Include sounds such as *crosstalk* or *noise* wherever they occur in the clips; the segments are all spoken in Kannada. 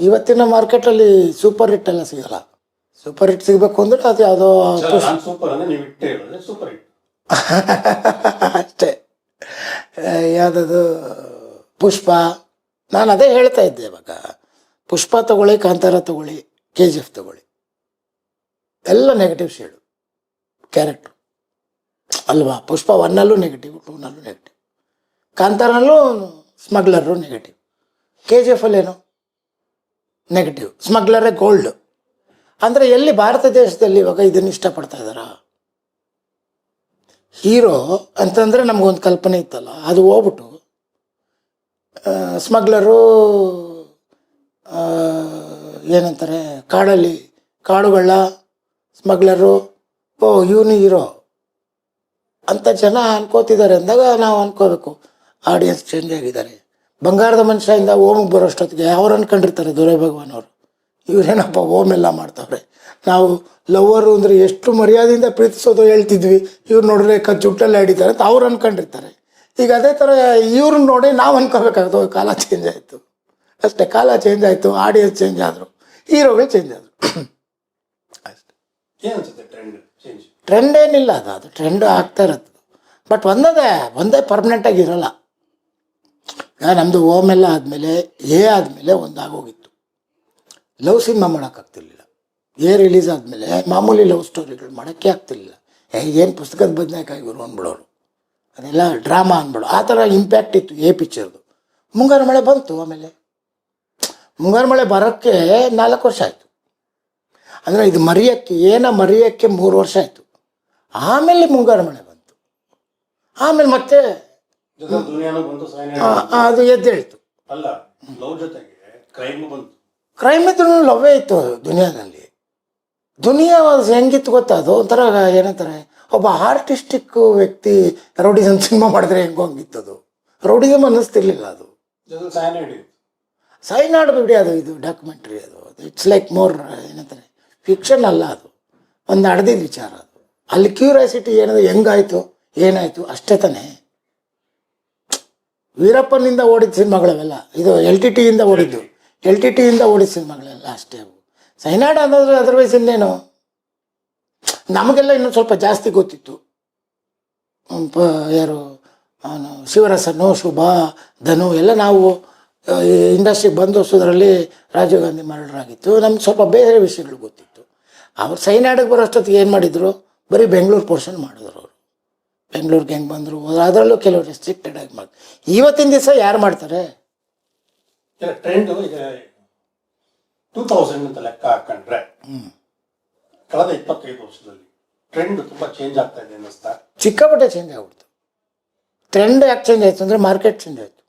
ಇವತ್ತಿನ ಮಾರ್ಕೆಟಲ್ಲಿ ಸೂಪರ್ ಹಿಟ್ ಎಲ್ಲ ಸಿಗಲ್ಲ. ಸೂಪರ್ ಹಿಟ್ ಸಿಗಬೇಕು ಅಂದ್ರೆ ಅದು ಯಾವುದೋ ಸೂಪರ್ ಅಂದ್ರೆ ನೀವು ಇಟ್ಟೆ ಹೇಳಿದ್ರೆ ಸೂಪರ್ ಹಿಟ್ *laughs* ಅಷ್ಟೇ. ಯಾವುದದು? ಪುಷ್ಪ. ನಾನು ಅದೇ ಹೇಳ್ತಾ ಇದ್ದೆ ಇವಾಗ. ಪುಷ್ಪ ತಗೊಳ್ಳಿ ಕಾಂತಾರ ತಗೊಳ್ಳಿ ಕೆ ಜಿ ಎಫ್ ತಗೊಳ್ಳಿ. ಎಲ್ಲ ನೆಗೆಟಿವ್ ಶೇಡು ಕ್ಯಾರೆಕ್ಟ್ರು ಅಲ್ವಾ? ಪುಷ್ಪ ಒನ್ನಲ್ಲೂ ನೆಗೆಟಿವ್ ಟೂನಲ್ಲೂ negative ಕಾಂತಾರಲ್ಲೂ smuggler negative K G F ಅಲ್ಲೇನು? ನೆಗೆಟಿವ್ ಸ್ಮಗ್ಲರೇ ಗೋಲ್ಡ್ ಅಂದರೆ ಎಲ್ಲಿ ಭಾರತ ದೇಶದಲ್ಲಿ ಇವಾಗ ಇದನ್ನು ಇಷ್ಟಪಡ್ತಾ ಇದ್ದಾರಾ? ಹೀರೋ ಅಂತಂದರೆ ನಮಗೊಂದು ಕಲ್ಪನೆ ಇತ್ತಲ್ಲ, ಅದು ಹೋಗ್ಬಿಟ್ಟು ಸ್ಮಗ್ಲರು ಏನಂತಾರೆ, ಕಾಡಲ್ಲಿ ಕಾಡುಗಳ ಸ್ಮಗ್ಲರು ಓ, ಇವನು ಹೀರೋ ಅಂತ ಜನ ಅನ್ಕೋತಿದ್ದಾರೆ ಅಂದಾಗ ನಾವು ಅನ್ಕೋಬೇಕು ಆಡಿಯನ್ಸ್ ಚೇಂಜ್ ಆಗಿದ್ದಾರೆ. ಬಂಗಾರದ ಮನುಷ್ಯದಿಂದ ಓಮಿಗೆ ಬರೋಷ್ಟೊತ್ತಿಗೆ ಅವ್ರು ಅನ್ಕೊಂಡಿರ್ತಾರೆ ದೊರೆ ಭಗವಾನ್ ಅವರು ಇವರೇನಪ್ಪ ಓಮ್ ಎಲ್ಲ ಮಾಡ್ತಾವ್ರೆ. ನಾವು ಲವ್ವರು ಅಂದರೆ ಎಷ್ಟು ಮರ್ಯಾದೆಯಿಂದ ಪ್ರೀತಿಸೋದು ಹೇಳ್ತಿದ್ವಿ. ಇವ್ರು ನೋಡಿದ್ರೆ ಕ ಜುಟ್ಟಲ್ಲಿ ಹಿಡಿತಾರೆ ಅಂತ ಅವ್ರು ಅನ್ಕೊಂಡಿರ್ತಾರೆ ಈಗ ಅದೇ ಥರ ಇವ್ರನ್ನ ನೋಡಿ ನಾವು ಅನ್ಕೋಬೇಕಾಗ್ತದೆ ಕಾಲ ಚೇಂಜ್ ಆಯಿತು. ಅಷ್ಟೇ ಕಾಲ ಚೇಂಜ್ ಆಯಿತು ಆಡಿಯನ್ಸ್ ಚೇಂಜ್ ಆದರು ಹೀರೋಗಳು ಚೇಂಜ್ ಆದರು. ಅಷ್ಟೇ. ಟ್ರೆಂಡ್ ಏನಿಲ್ಲ ಅದು ಅದು ಟ್ರೆಂಡ್ ಆಗ್ತಾ ಇರೋದು. ಬಟ್ ಒಂದದೇ ಒಂದೇ ಪರ್ಮನೆಂಟಾಗಿ ಇರಲ್ಲ. ನಮ್ಮದು ಓಮ್ ಎಲ್ಲ ಆದಮೇಲೆ, ಎ ಆದಮೇಲೆ ಒಂದು ಆಗೋಗಿತ್ತು ಲವ್ ಸಿನಿಮಾ ಮಾಡೋಕ್ಕಾಗ್ತಿರ್ಲಿಲ್ಲ. ಏ ರಿಲೀಸ್ ಆದಮೇಲೆ ಮಾಮೂಲಿ ಲವ್ ಸ್ಟೋರಿಗಳು ಮಾಡೋಕ್ಕೆ ಆಗ್ತಿರ್ಲಿಲ್ಲ. ಏನು ಪುಸ್ತಕದ ಬದನೇಕಾಯಿ ಗುರು ಅಂದ್ಬಿಡೋರು ಅದೆಲ್ಲ ಡ್ರಾಮಾ ಅಂದ್ಬಿಡು ಆ ಥರ ಇಂಪ್ಯಾಕ್ಟ್ ಇತ್ತು ಎ ಪಿಕ್ಚರ್ದು. ಮುಂಗಾರು ಮಳೆ ಬಂತು ಆಮೇಲೆ. ಮುಂಗಾರು ಮಳೆ ಬರೋಕ್ಕೆ ನಾಲ್ಕು ವರ್ಷ ಆಯಿತು. ಅಂದರೆ ಇದು ಮರೆಯೋಕ್ಕೆ, ಏನ ಮರೆಯೋಕ್ಕೆ ಮೂರು ವರ್ಷ ಆಯಿತು. ಆಮೇಲೆ ಮುಂಗಾರು ಮಳೆ ಬಂತು. ಆಮೇಲೆ ಮತ್ತೆ ಅದು ಎದ್ದೇಳಿತು. ಅಲ್ಲ ಲವ್ ಜೊತೆಗೆ ಕ್ರೈಮ್ ಬಂತು. ಕ್ರೈಮ್ ಇದ್ರೂ ಲವ್ವೇ ಇತ್ತು ದುನಿಯಾದಲ್ಲಿ. ದುನಿಯಾ ಹೆಂಗಿತ್ತು ಗೊತ್ತಾ? ಅದು ಒಂಥರ ಏನಂತಾರೆ ಒಬ್ಬ ಆರ್ಟಿಸ್ಟಿಕ್ ವ್ಯಕ್ತಿ ರೌಡಿಸಮ್ ಸಿನಿಮಾ ಮಾಡಿದ್ರೆ ಹೆಂಗೋ ಹಂಗಿತ್ತು ಅದು. ರೌಡಿಸಮ್ ಅನ್ನಿಸ್ತಿರ್ಲಿಲ್ಲ ಅದು. ಸೈನೈಡ್ ಬಿಡಿ ಅದು ಇದು ಡಾಕ್ಯುಮೆಂಟ್ರಿ ಅದು. ಇಟ್ಸ್ ಲೈಕ್ ಮೋರ್ ಏನಂತಾರೆ ಫಿಕ್ಷನ್ ಅಲ್ಲ ಅದು. ಒಂದು ನಡೆದಿದ್ದ ವಿಚಾರ ಅದು. ಅಲ್ಲಿ ಕ್ಯೂರಿಯಾಸಿಟಿ ಏನದು ಹೆಂಗಾಯ್ತು ಏನಾಯಿತು ಅಷ್ಟೇ ತಾನೇ. ವೀರಪ್ಪನಿಂದ ಓಡಿದ ಸಿನಿಮಾಗಳವೆಲ್ಲ. ಇದು ಎಲ್ ಟಿ ಟಿಯಿಂದ ಓಡಿದ್ದು. ಎಲ್ ಟಿ ಟಿಯಿಂದ ಓಡಿದ ಸಿನಿಮಾಗಳೆಲ್ಲ ಅಷ್ಟೇ ಸೈನಾಡ್ ಅನ್ನೋದ್ರೆ ಅದರ್ವೈಸ್ ಇನ್ನೇನು? ನಮಗೆಲ್ಲ ಇನ್ನೂ ಸ್ವಲ್ಪ ಜಾಸ್ತಿ ಗೊತ್ತಿತ್ತು. ಯಾರು, ಅವನು ಶಿವರಸನು, ಶುಭ, ಧನು ಎಲ್ಲ ನಾವು ಇಂಡಸ್ಟ್ರಿಗೆ ಬಂದು ಹೊಸದ್ರಲ್ಲಿ ರಾಜೀವ್ ಗಾಂಧಿ ಮರಳರಾಗಿತ್ತು. ನಮ್ಗೆ ಸ್ವಲ್ಪ ಬೇರೆ ವಿಷಯಗಳು ಗೊತ್ತಿತ್ತು. ಅವ್ರು ಸೈನಾಡಿಗೆ ಬರೋಷ್ಟೊತ್ತಿಗೆ ಏನು ಮಾಡಿದರು? ಬರೀ ಬೆಂಗಳೂರು ಪೋರ್ಷನ್ ಮಾಡಿದ್ರು. ಬೆಂಗಳೂರಿಗೆ ಹೆಂಗೆ ಬಂದರು ಅದರಲ್ಲೂ ಕೆಲವು ರೆಸ್ಟ್ರಿಕ್ಟೆಡ್ ಆಗಿ ಮಾಡಿ ಇವತ್ತಿನ ದಿವಸ ಯಾರು ಮಾಡ್ತಾರೆ? ಟ್ರೆಂಡ್ ಈಗ ಟೂ ತೌಸಂಡ್ ಅಂತ ಲೆಕ್ಕ ಹಾಕೊಂಡ್ರೆ ಕಳೆದ ಇಪ್ಪತ್ತೈದು ವರ್ಷದಲ್ಲಿ ಟ್ರೆಂಡ್ ತುಂಬಾ ಚೇಂಜ್ ಆಗ್ತಾ ಇದೆ ಅನ್ನಿಸ್ತಾ ಸಿಕ್ಕಾಪಟ್ಟೆ ಚೇಂಜ್ ಆಗ್ಬಿಡ್ತು. ಟ್ರೆಂಡ್ ಯಾಕೆ ಚೇಂಜ್ ಆಯಿತು ಅಂದರೆ ಮಾರ್ಕೆಟ್ ಚೇಂಜ್ ಆಯಿತು.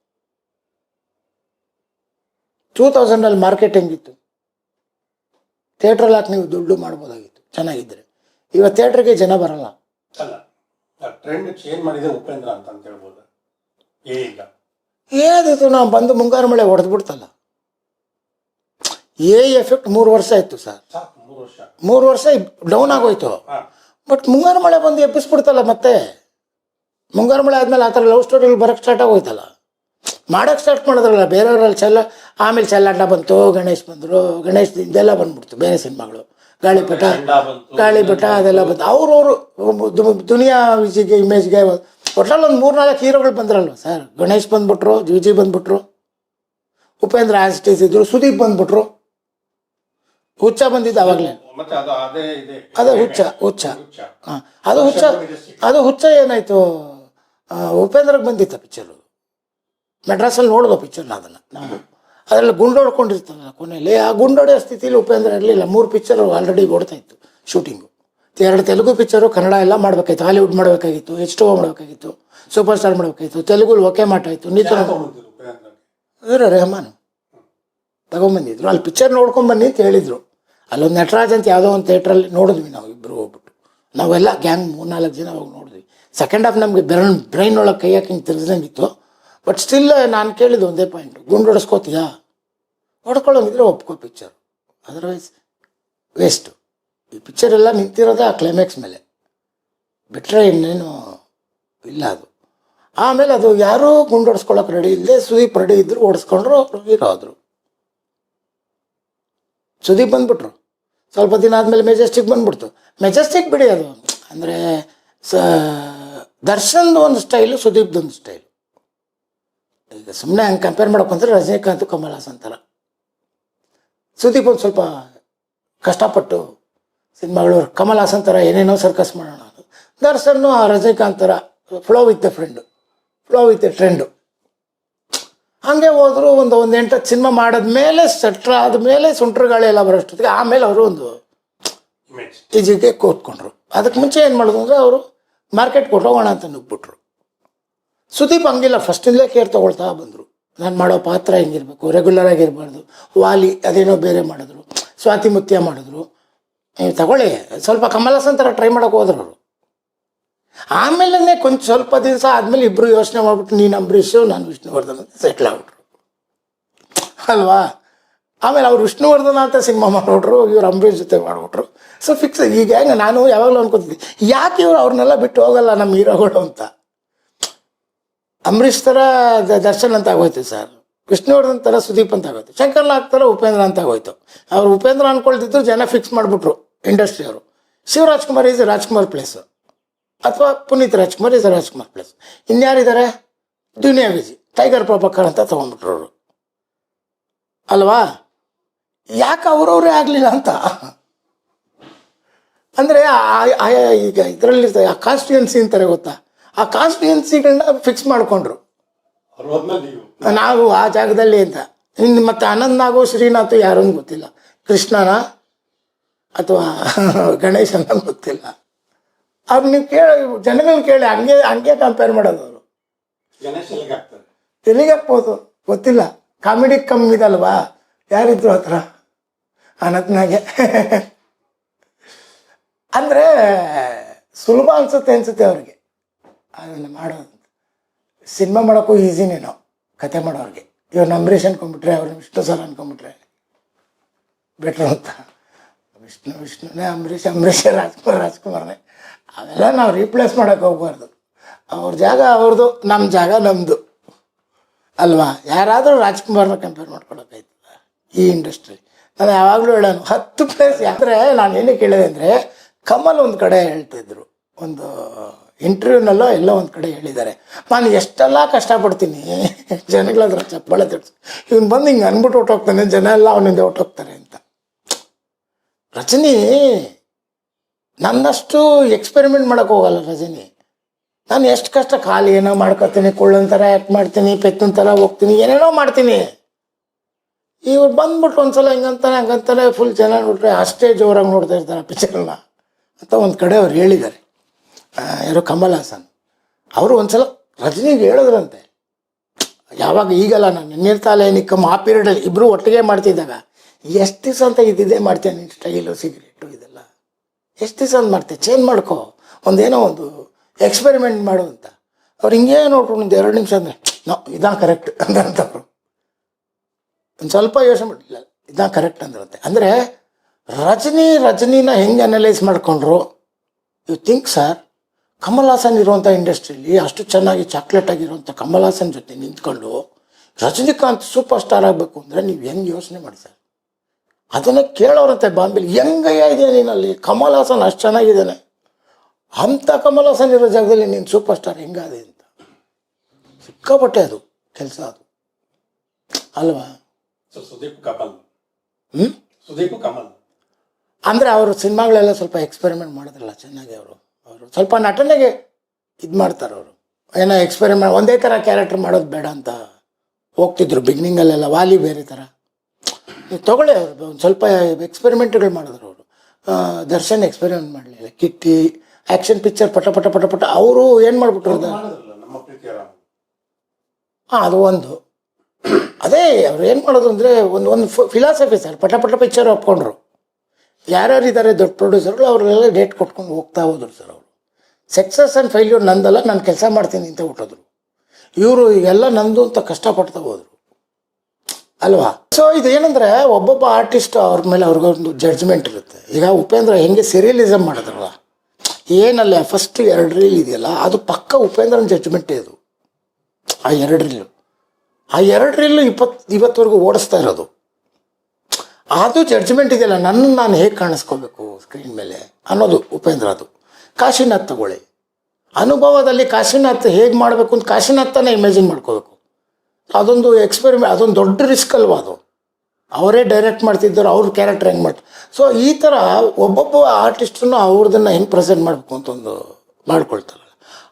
ಟೂ ತೌಸಂಡಲ್ಲಿ ಮಾರ್ಕೆಟ್ ಹೆಂಗಿತ್ತು? ಥಿಯೇಟ್ರಲ್ಲಿ ಹಾಕಿ ನೀವು ದುಡ್ಡು ಮಾಡ್ಬೋದಾಗಿತ್ತು? ಚೆನ್ನಾಗಿದ್ದರೆ ಇವತ್ತು ಥಿಯೇಟ್ರಿಗೆ ಜನ ಬರಲ್ಲ. ಅಲ್ಲ ಟ್ರೆಂಡ್ ಚೇಂಜ್ ಮಾಡಿದೆ ಉಪೇಂದ್ರ ಅಂತ ಅಂತ ಹೇಳ್ಬೋದು. ಏ ಈಗ ಏನಿದು ನಾವು ಬಂದು ಮುಂಗಾರು ಮಳೆ ಹೊಡೆದು ಬಿಡ್ತಲ್ಲ. ಏ ಎಫೆಕ್ಟ್ ಮೂರು ವರ್ಷ ಆಯಿತು ಸರ್. ಸಾಕು ಮೂರು ವರ್ಷ. ಮೂರು ವರ್ಷ ಡೌನ್ ಆಗೋಯ್ತು. ಹಾ. ಬಟ್ ಮುಂಗಾರು ಮಳೆ ಬಂದು ಎಬ್ಬಿಸ್ಬಿಡ್ತಲ್ಲ ಮತ್ತೆ? ಮುಂಗಾರು ಮಳೆ ಆದ್ಮೇಲೆ ಆ ಥರ ಲವ್ ಸ್ಟೋರಿಗಳು ಬರಕ್ಕೆ ಸ್ಟಾರ್ಟ್ ಆಗೋಯ್ತಲ್ಲ. ಮಾಡೋಕ್ಕೆ ಸ್ಟಾರ್ಟ್ ಮಾಡಿದ್ರಲ್ಲ ಬೇರೆಯವರಲ್ಲಿ ಚೆಲ್ಲ ಆಮೇಲೆ ಚೆಲ್ಲಾಟ ಬಂತು ಗಣೇಶ್ ಬಂದರು ಗಣೇಶ್ ಇದೆಲ್ಲ ಬಂದ್ಬಿಡ್ತು ಬೇರೆ ಸಿನಿಮಾಗಳು. ಗಾಳಿಪಟ ಗಾಳಿಪಟ ಅದೆಲ್ಲ ಬಂತು. ಅವ್ರವರು ದುನಿಯಾ ವಿಜಿಗೆ ಇಮೇಜ್ಗೆ ಒಟ್ಟಲ್ಲಿ ಒಂದು ಮೂರು ನಾಲ್ಕು ಹೀರೋಗಳು ಬಂದ್ರಲ್ವ ಸರ್? ಗಣೇಶ್ ಬಂದ್ಬಿಟ್ರು ವಿಜಯ್ ಬಂದ್ಬಿಟ್ರು ಉಪೇಂದ್ರ ಆಸ್ಟೀಸ್ ಇದ್ರು ಸುದೀಪ್ ಬಂದ್ಬಿಟ್ರು. ಹುಚ್ಚ ಬಂದಿದ್ದು ಅವಾಗಲೇ. ಅದು ಹುಚ್ಚ ಹುಚ್ಚ. ಹಾಂ ಅದು ಹುಚ್ಚ ಅದು ಹುಚ್ಚ ಏನಾಯ್ತು? ಉಪೇಂದ್ರಗೆ ಬಂದಿತ್ತ ಪಿಕ್ಚರು ಮೆಡ್ರಾಸಲ್ಲಿ ನೋಡಿದ ಪಿಕ್ಚರ್ ಅದನ್ನು. ಅದರಲ್ಲಿ ಗುಂಡು ಹೊಡ್ಕೊಂಡಿರ್ತಾನಲ್ಲ ಕೊನೆಯಲ್ಲಿ. ಆ ಗುಂಡೊಡೆಯೋ ಸ್ಥಿತಿಯಲ್ಲಿ ಉಪೇಂದ್ರ ಇರಲಿಲ್ಲ. ಮೂರು ಪಿಕ್ಚರು ಆಲ್ರೆಡಿ ಓಡ್ತಾ ಇತ್ತು ಶೂಟಿಂಗು ಎರಡು ತೆಲುಗು ಪಿಕ್ಚರು ಕನ್ನಡ ಎಲ್ಲ ಮಾಡಬೇಕಾಯ್ತು ಹಾಲಿವುಡ್ ಮಾಡಬೇಕಾಗಿತ್ತು. ಎಚ್ ಟು ಮಾಡಬೇಕಾಗಿತ್ತು. ಸೂಪರ್ ಸ್ಟಾರ್ ಮಾಡಬೇಕಾಗಿತ್ತು ತೆಲುಗುಲಿ ಓಕೆ ಮಾಟಾಯಿತು ನೀತು ಅಂದರೆ ರೆಹಮಾನ್. ತಗೊಂಬಂದಿದ್ರು ಅಲ್ಲಿ ಪಿಕ್ಚರ್ ನೋಡ್ಕೊಂಬನ್ನಿ ಅಂತ ಹೇಳಿದ್ರು. ಅಲ್ಲೊಂದು ನಟರಾಜ್ ಅಂತ ಯಾವುದೋ ಒಂದು ಥಿಯೇಟ್ರಲ್ಲಿ ನೋಡಿದ್ವಿ ನಾವು ಇಬ್ಬರು ಹೋಗ್ಬಿಟ್ಟು. ನಾವೆಲ್ಲ ಗ್ಯಾಂಗ್ ಮೂರ್ನಾಲ್ಕು ಜನ ಹೋಗಿ ನೋಡಿದ್ವಿ. ಸೆಕೆಂಡ್ ಹಾಫ್ ನಮಗೆ ಬೆರನ್ ಬ್ರೈನ್ ಒಳಗೆ ಕೈ ಹಾಕಿ ತಿರ್ಸ್ದಂಗಿತ್ತು ಬಟ್ ಸ್ಟಿಲ್ ನಾನು ಕೇಳಿದ್ದು ಒಂದೇ ಪಾಯಿಂಟ್ ಗುಂಡು ಹೊಡೆಸ್ಕೋತೀಯಾ? ಹೊಡ್ಕೊಳ್ಳೋಂಗಿದ್ರೆ ಒಪ್ಕೋ ಪಿಕ್ಚರ್ ಅದರ್ವೈಸ್ ವೇಸ್ಟು ಈ ಪಿಕ್ಚರ್ ಎಲ್ಲ ನಿಂತಿರೋದೇ ಆ ಕ್ಲೈಮ್ಯಾಕ್ಸ್ ಮೇಲೆ. ಬಿಟ್ಟರೆ ಇನ್ನೇನು ಇಲ್ಲ ಅದು. ಆಮೇಲೆ ಅದು ಯಾರೂ ಗುಂಡು ಹೊಡೆಸ್ಕೊಳ್ಳೋಕೆ ರೆಡಿ ಇಲ್ಲದೆ ಸುದೀಪ್ ರೆಡಿ ಇದ್ರು ಓಡಿಸ್ಕೊಂಡ್ರು ಅವರು ಹೀರೋ ಆದರು. ಸುದೀಪ್ ಬಂದ್ಬಿಟ್ರು. ಸ್ವಲ್ಪ ದಿನ ಆದಮೇಲೆ ಮೆಜೆಸ್ಟಿಕ್ ಬಂದ್ಬಿಡ್ತು. ಮೆಜೆಸ್ಟಿಕ್ ಬಿಡಿ ಅದು. ಅಂದರೆ ಸ, ದರ್ಶನ್ದು ಒಂದು ಸ್ಟೈಲು ಸುದೀಪ್ದೊಂದು ಸ್ಟೈಲು ಈಗ ಸುಮ್ಮನೆ ಹಂಗೆ ಕಂಪೇರ್ ಮಾಡ್ಕೊಂಡ್ರೆ ರಜನಿಕಾಂತ್ ಕಮಲ್ ಹಾಸನ್ ಥರ ಸುದೀಪ್ ಒಂದು ಸ್ವಲ್ಪ ಕಷ್ಟಪಟ್ಟು ಸಿನಿಮಾಗಳು ಕಮಲ್ ಹಾಸನ್ ಥರ ಏನೇನೋ ಸರ್ಕಸ್ ಮಾಡೋಣ ಅದು. ದರ್ಶನ್ನು ಆ ರಜನಿಕಾಂತ್ ಥರ flow with the friend flow with the trend ಹಾಗೆ ಹೋದ್ರು ಒಂದು ಒಂದು ಎಂಟತ್ತು ಸಿನಿಮಾ ಮಾಡಿದ್ಮೇಲೆ ಸೆಟ್ರ್ ಆದಮೇಲೆ ಸುಂಟ್ರ ಗಾಳಿ ಎಲ್ಲ ಬರೋಷ್ಟೊತ್ತಿಗೆ ಆಮೇಲೆ ಅವರು ಒಂದು ಈಜಿಗೆ ಕೂತ್ಕೊಂಡ್ರು. ಅದಕ್ಕೆ ಮುಂಚೆ ಏನು ಮಾಡೋದು ಅಂದರೆ ಅವರು ಮಾರ್ಕೆಟ್ ಹೋಗೋಣ ಅಂತ ನುಗ್ಬಿಟ್ರು. ಸುದೀಪ್ ಹಂಗಿಲ್ಲ. ಫಸ್ಟಿಂದಲೇ ಕೇರ್ ತಗೊಳ್ತಾ ಬಂದರು. ನಾನು ಮಾಡೋ ಪಾತ್ರ ಹೆಂಗಿರ್ಬೇಕು? ರೆಗ್ಯುಲರ್ ಆಗಿರಬಾರ್ದು. ವಾಲಿ ಅದೇನೋ ಬೇರೆ ಮಾಡಿದ್ರು. ಸ್ವಾತಿ ಮುತ್ಯ ಮಾಡಿದ್ರು. ನೀವು ತಗೊಳ್ಳಿ. ಸ್ವಲ್ಪ ಕಮಲ್ ಥರ ಟ್ರೈ ಮಾಡೋಕೆ ಹೋದ್ರು ಅವರು. ಆಮೇಲೆ ಕೊಂಚ ಸ್ವಲ್ಪ ದಿವಸ ಆದಮೇಲೆ ಇಬ್ಬರು ಯೋಚನೆ ಮಾಡಿಬಿಟ್ಟು ನೀನು ಅಂಬರೀಷು, ನಾನು ವಿಷ್ಣುವರ್ಧನ್ ಅಂತ ಸೆಟ್ಲ್ ಆಗ್ಬಿಟ್ರು. ಅಲ್ವಾ? ಆಮೇಲೆ ಅವ್ರು ವಿಷ್ಣುವರ್ಧನ ಅಂತ ಸಿನಿಮಾ ಮಾಡಿಬಿಟ್ರು, ಇವ್ರು ಅಂಬರೀಷ್ ಜೊತೆ ಮಾಡಿಬಿಟ್ರು. ಸೊ ಫಿಕ್ಸ್ ಈಗ ಹೆಂಗೆ? ನಾನು ಯಾವಾಗಲೂ ಅನ್ಕೋತಿದ್ದೆ, ಯಾಕೆ ಇವ್ರು ಅವ್ರನ್ನೆಲ್ಲ ಬಿಟ್ಟು ಹೋಗಲ್ಲ ನಮ್ಮ ಹೀರೋಗಳು ಅಂತ? ಅಂಬರೀಷ್ ಥರ ದರ್ಶನ್ ಅಂತ ಆಗೋಯ್ತು ಸರ್. ವಿಷ್ಣುವರ್ಧನ್ ಥರ ಸುದೀಪ್ ಅಂತ ಆಗೋಯ್ತು. ಶಂಕರ್ ನಾಗ್ ಥರ ಉಪೇಂದ್ರ ಅಂತ ಆಗೋಯ್ತು. ಅವ್ರು ಉಪೇಂದ್ರ ಅನ್ಕೊಳ್ತಿದ್ರು ಜನ ಫಿಕ್ಸ್ ಮಾಡಿಬಿಟ್ರು ಇಂಡಸ್ಟ್ರಿ ಅವರು. ಶಿವರಾಜ್ಕುಮಾರ್ ಈಸ್ ರಾಜ್ಕುಮಾರ್ ಪ್ಲೇಸ್ ಅಥವಾ ಪುನೀತ್ ರಾಜ್ಕುಮಾರ್ ಇಸ್ ರಾಜ್ಕುಮಾರ್ ಪ್ಲೇಸ್ ಇನ್ಯಾರಿದ್ದಾರೆ ದುನಿಯಾ ವಿಜಿ ಟೈಗರ್ ಪ್ರಭಾಕರ್ ಅಂತ ತೊಗೊಂಡ್ಬಿಟ್ರು ಅವರು. ಅಲ್ವಾ? ಯಾಕೆ ಅವ್ರವ್ರೇ ಆಗಲಿಲ್ಲ ಅಂತ? ಅಂದರೆ ಈಗ ಇದರಲ್ಲಿ ಆ ಕಾನ್ಸ್ಟಿಟ್ಯೂನ್ಸಿ ಅಂತಾರೆ ಗೊತ್ತಾ? ಆ ಕಾನ್ಸ್ಟಿಟ್ಯೂನ್ಸಿಗಳನ್ನ ಫಿಕ್ಸ್ ಮಾಡಿಕೊಂಡ್ರು. ನೀವು ಆ ಜಾಗದಲ್ಲಿ ಅಂತ. ಇನ್ನು ಮತ್ತೆ ಅನಂತನಾಗೋ ನಾಗು ಶ್ರೀನಾಥ್ ಯಾರು ಗೊತ್ತಿಲ್ಲ. ಕೃಷ್ಣನ ಅಥವಾ *laughs* ಗಣೇಶನ ಗೊತ್ತಿಲ್ಲ. ಅವ್ರು ನೀವು ಕೇಳಿ ಜನಗಳನ್ನ ಕೇಳಿ, ಹಂಗೆ ಹಂಗೆ ಕಂಪೇರ್ ಮಾಡೋದು ಅವರು. ಎಲ್ಲಿಗೆ ಗೊತ್ತಿಲ್ಲ. ಕಾಮಿಡಿ ಕಮ್ಮಿ ಇದಲ್ವಾ? ಯಾರಿದ್ರು ಹತ್ರ? ಅನಂತ್ನಾಗೆ. *laughs* ಅಂದರೆ ಸುಲಭ ಅನ್ಸುತ್ತೆ ಅನ್ಸುತ್ತೆ ಅವ್ರಿಗೆ. ಅದನ್ನು ಮಾಡೋದು ಸಿನಿಮಾ ಮಾಡೋಕ್ಕೂ ಈಸಿನೇನೋ ಕತೆ ಮಾಡೋರಿಗೆ. ಇವ್ರು ಅಂಬರೀಷ್ ಅನ್ಕೊಂಬಿಟ್ರೆ ಅವ್ರನ್ನ ವಿಷ್ಣು ಸರ್ ಅನ್ಕೊಂಬಿಟ್ರೆ ಬೆಟ್ರು ಅಂತ. ವಿಷ್ಣು, ವಿಷ್ಣುನೇ ಅಂಬರೀಷ್ ಅಂಬರೀಷ್ ರಾಜ್ಕುಮಾರ್, ರಾಜ್ಕುಮಾರ್ನೇ. ಅವೆಲ್ಲ ನಾವು ರೀಪ್ಲೇಸ್ ಮಾಡೋಕೆ ಹೋಗ್ಬಾರ್ದು. ಅವ್ರ ಜಾಗ ಅವ್ರದ್ದು ನಮ್ಮ ಜಾಗ ನಮ್ಮದು ಅಲ್ವಾ? ಯಾರಾದರೂ ರಾಜ್ಕುಮಾರ್ನ ಕಂಪೇರ್ ಮಾಡ್ಕೊಳಕ್ಕಾಯ್ತದ ಈ ಇಂಡಸ್ಟ್ರಿ ನಾನು ಯಾವಾಗಲೂ ಹೇಳೋನು ಹತ್ತು ಪ್ಲೇಸ್ ಯಾಕಂದರೆ ನಾನು ಏನಕ್ಕೆ ಹೇಳಿದೆ ಅಂದರೆ ಕಮಲ್ ಒಂದು ಕಡೆ ಹೇಳ್ತಿದ್ರು, ಒಂದು ಇಂಟರ್ವ್ಯೂನಲ್ಲೋ ಎಲ್ಲ ಒಂದು ಕಡೆ ಹೇಳಿದ್ದಾರೆ. ನಾನು ಎಷ್ಟೆಲ್ಲ ಕಷ್ಟಪಡ್ತೀನಿ? ಜನಗಳ ಹತ್ರ ಚಪ್ಪಾಳೆ ತಡ್ಸಿ ಇವ್ನು ಬಂದು ಹಿಂಗೆ ಅನ್ಬಿಟ್ಟು ಹೊಟ್ಟೋಗ್ತಾನೆ ಜನ ಎಲ್ಲ ಅವನಿಂದ ಹೊಟ್ಟೋಗ್ತಾರೆ ಅಂತ. ರಜನಿ ನನ್ನಷ್ಟು ಎಕ್ಸ್ಪೆರಿಮೆಂಟ್ ಮಾಡೋಕೆ ಹೋಗಲ್ಲ ರಜನಿ. ನಾನು ಎಷ್ಟು ಕಷ್ಟ, ಖಾಲಿ ಏನೋ ಮಾಡ್ಕೊತೀನಿ, ಕುಳ್ಳನ್ ಥರ ಆ್ಯಕ್ಟ್ ಮಾಡ್ತೀನಿ, ಪೆತ್ತನ ಥರ ಹೋಗ್ತೀನಿ, ಏನೇನೋ ಮಾಡ್ತೀನಿ. ಇವ್ರು ಬಂದ್ಬಿಟ್ಟು ಒಂದ್ಸಲ ಹಿಂಗಂತಾನೆ, ಹಂಗಂತಾನೆ ಫುಲ್ ಜನ ನೋಡ್ರೆ ಅಷ್ಟೇ ಜೋರಾಗಿ ನೋಡ್ತಾ ಇರ್ತಾರೆ ಪಿಕ್ಚರ್ನ ಅಂತ ಒಂದು ಕಡೆ ಅವ್ರು ಹೇಳಿದ್ದಾರೆ. ಯಾರೋ ಕಮಲ್ ಹಾಸನ್. ಅವರು ಒಂದ್ಸಲ ರಜನಿಗೆ ಹೇಳಿದ್ರಂತೆ. ಯಾವಾಗ ಈಗಲ್ಲ ನಾನು ನಿರ್ತಾಲೆ ನಿಕ್ಕಮ್ಮ ಆ ಪೀರಿಯಡಲ್ಲಿ ಇಬ್ಬರು ಒಟ್ಟಿಗೆ ಮಾಡ್ತಿದ್ದಾಗ ಎಷ್ಟು ದಿವಸ ಅಂತ ಇದ್ದಿದ್ದೇ ಮಾಡ್ತೇನೆ ನೀನು ಸ್ಟೈಲು ಸಿಗರೇಟು ಇದೆಲ್ಲ. ಎಷ್ಟು ದಿವಸ ಅಂತ ಮಾಡ್ತೆ ಚೇಂಜ್ ಮಾಡ್ಕೋ. ಒಂದೇನೋ ಒಂದು ಎಕ್ಸ್ಪೆರಿಮೆಂಟ್ ಮಾಡು ಅಂತ. ಅವ್ರು ಹಿಂಗೇ ನೋಡ್ಕೊಂಡು ಒಂದು ಎರಡು ನಿಮಿಷ ಅಂದರೆ ನೋ, ಇದಾ ಕರೆಕ್ಟ್ *laughs* ಅಂದ್ರಂತವ್ರು. ಒಂದು ಸ್ವಲ್ಪ ಯೋಚನೆ ಮಾಡಿಲ್ಲ ಇದಾ ಕರೆಕ್ಟ್ ಅಂದ್ರಂತೆ. ಅಂದರೆ ರಜನಿ, ರಜನಿನ ಹೆಂಗೆ ಅನಲೈಸ್ ಮಾಡ್ಕೊಂಡ್ರು? You think sir Kamal Haasan ಇರುವಂಥ ಇಂಡಸ್ಟ್ರಿಲಿ ಅಷ್ಟು ಚೆನ್ನಾಗಿ ಚಾಕ್ಲೇಟ್ ಆಗಿರುವಂಥ ಕಮಲ್ ಹಾಸನ್ ಜೊತೆ ನಿಂತ್ಕೊಂಡು ರಜನಿಕಾಂತ್ ಸೂಪರ್ ಸ್ಟಾರ್ ಆಗಬೇಕು ಅಂದರೆ ನೀವು ಹೆಂಗೆ ಯೋಚನೆ ಮಾಡ್ತಾರೆ ಅದನ್ನು ಕೇಳೋರಂತೆ ಬಾಂಬೆಲಿ. ಹೆಂಗಯ್ಯ ಇದೆಯಾ ನೀನಲ್ಲಿ? ಕಮಲ್ ಹಾಸನ್ ಅಷ್ಟು ಚೆನ್ನಾಗಿದ್ದಾನೆ. ಅಂಥ ಕಮಲ್ ಹಾಸನ್ ಇರೋ ಜಾಗದಲ್ಲಿ ನೀನು ಸೂಪರ್ ಸ್ಟಾರ್ ಹೆಂಗಾದೆ ಅಂತ. ಸಿಕ್ಕಾಪಟ್ಟೆ ಅದು ಕೆಲಸ ಅದು. ಅಲ್ವಾ? ಸುದೀಪ್ ಕಮಲ್. ಹ್ಞೂ ಸುದೀಪ್ ಕಮಲ್. ಅಂದರೆ ಅವರು ಸಿನಿಮಾಗಳೆಲ್ಲ ಸ್ವಲ್ಪ ಎಕ್ಸ್ಪೆರಿಮೆಂಟ್ ಮಾಡಿದ್ರಲ್ಲ ಚೆನ್ನಾಗಿ ಅವರು. ಅವರು. ಸ್ವಲ್ಪ ನಟನೆಗೆ ಇದು ಮಾಡ್ತಾರೆ ಅವರು. ಏನೋ ಎಕ್ಸ್ಪೆರಿಮೆಂಟ್ ಒಂದೇ ಥರ ಕ್ಯಾರೆಕ್ಟರ್ ಮಾಡೋದು ಬೇಡ ಅಂತ ಹೋಗ್ತಿದ್ರು ಬಿಗ್ನಿಂಗಲ್ಲೆಲ್ಲ ವಾಲಿ ಬೇರೆ ಥರ ತೊಗೊಳ್ಳಿ ಅವರು ಒಂದು ಸ್ವಲ್ಪ ಎಕ್ಸ್ಪೆರಿಮೆಂಟ್ಗಳು ಮಾಡಿದ್ರು ಅವರು. ದರ್ಶನ್ ಎಕ್ಸ್ಪೆರಿಮೆಂಟ್ ಮಾಡಲಿಲ್ಲ ಕಿಟ್ಟಿ ಆ್ಯಕ್ಷನ್ ಪಿಕ್ಚರ್ ಪಟ ಪಟ ಪಟ ಪಟ ಅವರು ಏನು ಮಾಡ್ಬಿಟ್ರು ಹಾಂ ಅದು ಒಂದು. ಅದೇ ಅವ್ರು ಏನು ಮಾಡೋದು ಅಂದರೆ ಒಂದು ಒಂದು ಫಿಲಾಸಫಿ ಸರ್ ಪಟ ಪಟ ಪಿಕ್ಚರ್ ಒಪ್ಕೊಂಡ್ರು. ಯಾರ್ಯಾರು ಇದ್ದಾರೆ ದೊಡ್ಡ ಪ್ರೊಡ್ಯೂಸರ್ಗಳು ಅವರೆಲ್ಲ ಡೇಟ್ ಕೊಟ್ಕೊಂಡು ಹೋಗ್ತಾ ಹೋದ್ರು ಸರ್ ಅವರು. ಸಕ್ಸಸ್ ಆ್ಯಂಡ್ ಫೈಲ್ಯೂರ್ ನಂದಲ್ಲ, ನಾನು ಕೆಲಸ ಮಾಡ್ತೀನಿ ಅಂತ ಹುಟ್ಟೋದ್ರು. ಇವರು ಇವೆಲ್ಲ ನಂದು ಅಂತ ಕಷ್ಟಪಡ್ತಾ ಹೋದರು. ಅಲ್ವಾ? ಸೊ ಇದು ಏನಂದ್ರೆ, ಒಬ್ಬೊಬ್ಬ ಆರ್ಟಿಸ್ಟ್ ಅವ್ರ ಮೇಲೆ ಅವ್ರಿಗೊಂದು ಜಡ್ಜ್ಮೆಂಟ್ ಇರುತ್ತೆ. ಈಗ ಉಪೇಂದ್ರ ಹೆಂಗೆ ಸೀರಿಯಲಿಸಮ್ ಮಾಡಿದ್ರಲ್ಲ, ಏನಲ್ಲ ಫಸ್ಟ್ ಎರಡು ರೀಲ್ ಇದೆಯಲ್ಲ, ಅದು ಪಕ್ಕ ಉಪೇಂದ್ರನ ಜಡ್ಜ್ಮೆಂಟೇ ಅದು ಆ ಎರಡು ರೀಲು ಆ ಎರಡು ರೀಲು ಇಪ್ಪತ್ತು ಇವತ್ತವರೆಗೂ ಓಡಿಸ್ತಾ ಇರೋದು. ಅದು ಜಡ್ಜ್ಮೆಂಟ್ ಇದೆಯಲ್ಲ ನನ್ನ ನಾನು ಹೇಗೆ ಕಾಣಿಸ್ಕೋಬೇಕು ಸ್ಕ್ರೀನ್ ಮೇಲೆ ಅನ್ನೋದು ಉಪೇಂದ್ರ ಅದು. ಕಾಶಿನಾಥ್ ತಗೊಳ್ಳಿ. ಅನುಭವದಲ್ಲಿ ಕಾಶಿನಾಥ್ ಹೇಗೆ ಮಾಡಬೇಕು ಅಂತ ಕಾಶಿನಾಥನ ಇಮ್ಯಾಜಿನ್ ಮಾಡ್ಕೋಬೇಕು. ಅದೊಂದು ಎಕ್ಸ್ಪೆರಿಮೆ ಅದೊಂದು ದೊಡ್ಡ ರಿಸ್ಕ್ ಅಲ್ವಾ ಅದು. ಅವರೇ ಡೈರೆಕ್ಟ್ ಮಾಡ್ತಿದ್ದರು, ಅವ್ರ ಕ್ಯಾರೆಕ್ಟರ್ ಹೆಂಗೆ ಮಾಡ್ತಾರೆ. ಸೊ ಈ ಥರ ಒಬ್ಬೊಬ್ಬ ಆರ್ಟಿಸ್ಟನ್ನು ಅವ್ರದನ್ನು ಹೆಂಗೆ ಪ್ರೆಸೆಂಟ್ ಮಾಡಬೇಕು ಅಂತ ಒಂದು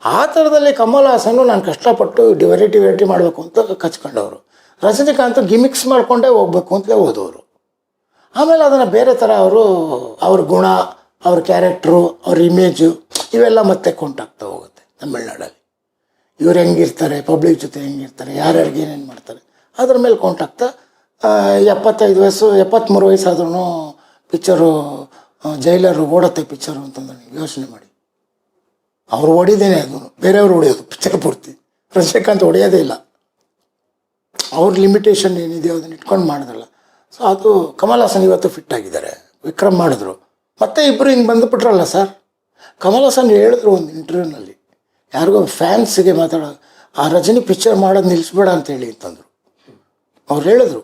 ಆ ಥರದಲ್ಲಿ ಕಮಲ್ ಹಾಸನ್ನು ನಾನು ಕಷ್ಟಪಟ್ಟು ವೆರೈಟಿ ವೆರೈಟಿ ಮಾಡಬೇಕು ಅಂತ ಕಚ್ಕೊಂಡವರು. ರಜನಿಕಾಂತ್ ಗಿಮಿಕ್ಸ್ ಮಾಡಿಕೊಂಡೇ ಹೋಗ್ಬೇಕು ಅಂತಲೇ ಹೋದವರು ಆಮೇಲೆ ಅದನ್ನು ಬೇರೆ ಥರ ಅವರು ಅವ್ರ ಗುಣ, ಅವ್ರ ಕ್ಯಾರೆಕ್ಟ್ರು ಅವ್ರ ಇಮೇಜು ಇವೆಲ್ಲ ಮತ್ತೆ ಕೊಂಟಾಗ್ತಾ ಹೋಗುತ್ತೆ ತಮಿಳ್ನಾಡಲ್ಲಿ. ಇವ್ರು ಹೆಂಗಿರ್ತಾರೆ ಪಬ್ಲಿಕ್ ಜೊತೆ ಹೆಂಗಿರ್ತಾರೆ, ಯಾರ್ಯಾರಿಗೆ ಏನೇನು ಮಾಡ್ತಾರೆ, ಅದ್ರ ಮೇಲೆ ಕೊಂಟಾಗ್ತಾ ಎಪ್ಪತ್ತೈದು ವಯಸ್ಸು ಎಪ್ಪತ್ತ್ಮೂರು ವಯಸ್ಸಾದ್ರೂ ಪಿಕ್ಚರು ಜೈಲರು ಓಡತ್ತೆ ಪಿಕ್ಚರು ಅಂತಂದ್ರೆ ನೀವು ಯೋಚನೆ ಮಾಡಿ. ಅವ್ರು ಹೊಡಿದೇನೆ ಅದು, ಬೇರೆಯವ್ರು ಹೊಡೆಯೋದು ಪಿಕ್ಚರ್ ಪೂರ್ತಿ. ರಜನಿಕಾಂತ್ ಹೊಡೆಯೋದೇ ಇಲ್ಲ. ಅವ್ರ ಲಿಮಿಟೇಷನ್ ಏನಿದೆಯೋ ಅದನ್ನ ಇಟ್ಕೊಂಡು ಮಾಡಿದ್ರಲ್ಲ ಸೊ ಅದು ಕಮಲ್ ಹಾಸನ್ ಇವತ್ತು ಫಿಟ್ ಆಗಿದ್ದಾರೆ. ವಿಕ್ರಮ್ ಮಾಡಿದ್ರು. ಮತ್ತೆ ಇಬ್ಬರು ಹಿಂಗೆ ಬಂದುಬಿಟ್ರಲ್ಲ ಸರ್ ಕಮಲ್ ಹಾಸನ್ ಹೇಳಿದ್ರು ಒಂದು ಇಂಟರ್ವ್ಯೂನಲ್ಲಿ ಯಾರಿಗೋ ಫ್ಯಾನ್ಸಿಗೆ ಮಾತಾಡೋ, ಆ ರಜನಿ ಪಿಕ್ಚರ್ ಮಾಡೋದು ನಿಲ್ಲಿಸ್ಬೇಡ ಅಂತೇಳಿ ಅಂತಂದರು. ಅವ್ರು ಹೇಳಿದ್ರು,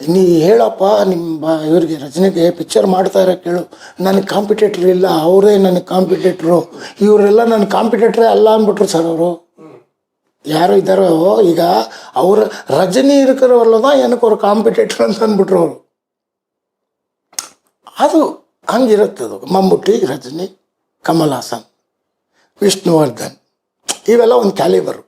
ನೀ ಹೇಳಪ್ಪ ನಿಮ್ಮ ಇವರಿಗೆ ರಜನಿಗೆ ಪಿಕ್ಚರ್ ಮಾಡ್ತಾ ಇರೋ ಕೇಳು. ನನಗೆ ಕಾಂಪಿಟೇಟ್ರ್ ಇಲ್ಲ, ಅವರೇ ನನಗೆ ಕಾಂಪಿಟೇಟ್ರು ಇವರೆಲ್ಲ ನನ್ನ ಕಾಂಪಿಟೇಟ್ರೇ ಅಲ್ಲ ಅಂದ್ಬಿಟ್ರು ಸರ್ ಅವರು. ಯಾರು ಇದ್ದಾರೋ, ಈಗ ಅವ್ರ ರಜನಿ ಇರ್ಕರವಲ್ಲದ ಏನಕ್ಕೆ ಅವ್ರು ಕಾಂಪಿಟೇಟರ್ ಅಂತ ಅಂದ್ಬಿಟ್ರು ಅವರು. ಅದು ಹಂಗಿರುತ್ತೆ ಅದು. ಮಮ್ಮುಟ್ಟಿ ರಜನಿ, ಕಮಲ್ ಹಾಸನ್, ವಿಷ್ಣುವರ್ಧನ್, ಇವೆಲ್ಲ ಒಂದು ಕ್ಯಾಲಿಬರು